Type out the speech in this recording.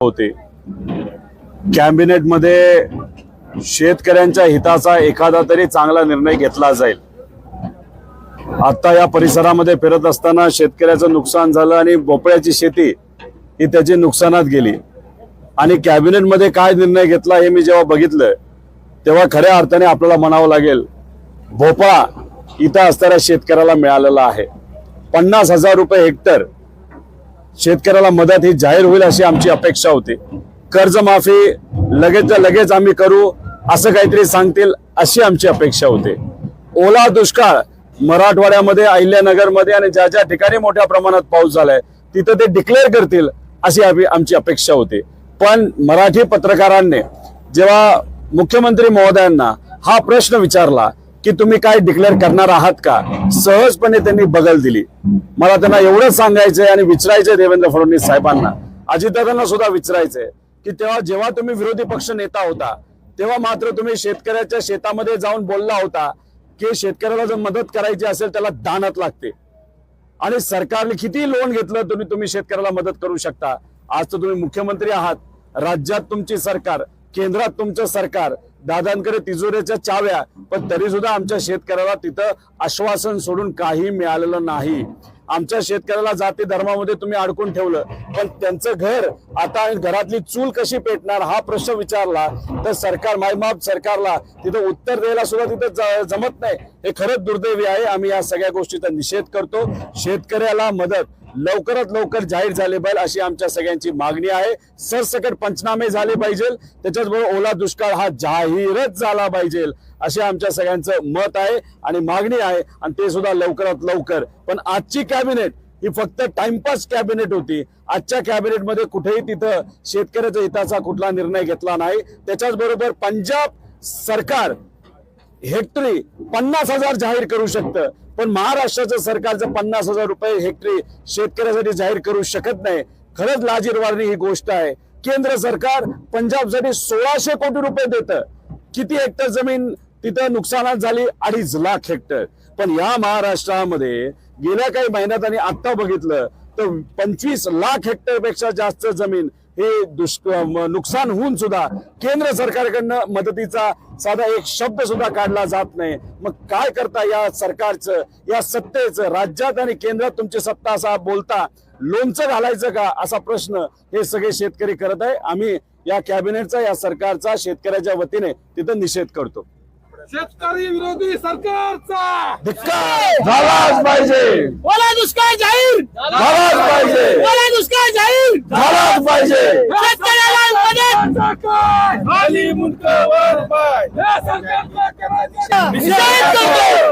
होते. कॅबिनेटमध्ये शेतकऱ्यांच्या हिताचा एखादा तरी चांगला निर्णय घेतला जाईल. आता या परिसरामध्ये फिरत असताना शेतकऱ्याचं नुकसान झालं आणि भोपळ्याची शेती ही त्याची नुकसानात गेली. आणि कॅबिनेटमध्ये काय निर्णय घेतला हे मी जेव्हा बघितलं तेव्हा खऱ्या अर्थाने आपल्याला म्हणावं लागेल भोपळा इथं असणाऱ्या शेतकऱ्याला मिळालेला आहे. पन्नास हजार रुपये हेक्टर शेतकऱ्याला मदत ही जाहीर होईल अशी आमची अपेक्षा होती. कर्जमाफी लगेच लगेच आम्ही करू असं काहीतरी सांगतील अशी आमची अपेक्षा होती. ओला दुष्काळ मराठवाड्यामध्ये अहिल्यानगरमध्ये आणि ज्या ज्या ठिकाणी मोठ्या प्रमाणात पाऊस झालाय तिथं ते डिक्लेअर करतील अशी आम्ही- आमची अपेक्षा होती. पण मराठी पत्रकारांनी जेव्हा मुख्यमंत्री महोदयांना हा प्रश्न विचारला की तुम्ही काय डिक्लेअर करणार आहात का? सहजपणे त्यांनी बगल दिली. मला त्यांना एवढंच सांगायचंय आणि विचारायचंय देवेंद्र फडणवीस साहेबांना. अजितदादांना सुद्धा विचारायचंय की तेव्हा जेव्हा तुम्ही विरोधी पक्ष नेता होता तेव्हा मात्र तुम्ही शेतकऱ्याच्या शेतामध्ये जाऊन बोलला होता की शेतकऱ्याला जर मदत करायची असेल त्याला दानात लागते. आणि सरकारने किती लोन घेतलं तुम्ही तुम्ही शेतकऱ्याला मदत करू शकता. आज तर तुम्ही मुख्यमंत्री आहात. राज्यात तुमची सरकार केंद्रात तुमचं सरकार दादांकडे तिजोऱ्याच्या चाव्या पण तरी सुद्धा आमच्या शेतकऱ्याला तिथं आश्वासन सोडून काही मिळालेलं नाही. आमच्या शेतकऱ्याला जाती धर्मामध्ये तुम्ही अडकून ठेवलं पण त्यांचं घर आता घरातली चूल कशी पेटणार हा प्रश्न विचारला तर सरकार मायमाप सरकारला तिथं उत्तर द्यायला सुद्धा तिथं ज- जमत नाही. हे खरंच दुर्दैवी आहे. आम्ही या सगळ्या गोष्टीचा निषेध करतो. शेतकऱ्याला मदत. लवकरात लवकर जाहीर झाले पाहिजे अशी आमच्या सगळ्यांची मागणी आहे. सरसकट पंचनामे झाले पाहिजे. त्याच्याचबरोबर ओला दुष्काळ हा जाहीरच झाला पाहिजे असे आमच्या सगळ्यांचं मत आहे आणि मागणी आहे आणि ते सुद्धा लवकरात लवकर. पण आजची कॅबिनेट ही फक्त टाइमपास कॅबिनेट होती. आजच्या कॅबिनेटमध्ये कुठेही तिथं शेतकऱ्याच्या हिताचा कुठला निर्णय घेतला नाही. त्याच्याच बरोबर पंजाब सरकार हेक्टरी पन्नास हजार जाहीर करू शकतं. पण महाराष्ट्राचं सरकारचं पन्नास हजार रुपये हेक्टरी शेतकऱ्यासाठी जाहीर करू शकत नाही. खरंच लाजीरवाणी ही गोष्ट आहे. केंद्र सरकार पंजाबसाठी सोळाशे कोटी रुपये देतं. किती हेक्टर जमीन तिथं नुकसानात झाली? अडीच लाख हेक्टर. पण या महाराष्ट्रामध्ये गेल्या काही महिन्यात आणि आता बघितलं तर पंचवीस लाख हेक्टरपेक्षा जास्त जमीन हे दुष्क नुकसान होऊन सुद्धा केंद्र सरकारकडनं मदतीचा साधा एक शब्द सुद्धा काढला जात नाही. मग काय करता या सरकारचं या सत्तेचं राज्यात आणि केंद्रात तुमची सत्ता असा बोलता लोणचं घालायचं का असा प्रश्न हे सगळे शेतकरी करत आहे. आम्ही या कॅबिनेटचा या सरकारचा शेतकऱ्याच्या वतीने तिथं निषेध करतो. शेतकरी विरोधी सरकारचा! धिक्कार! झालाच पाहिजे! ओला दुष्काळ जाहीर! झालाच पाहिजे! निषेध करतो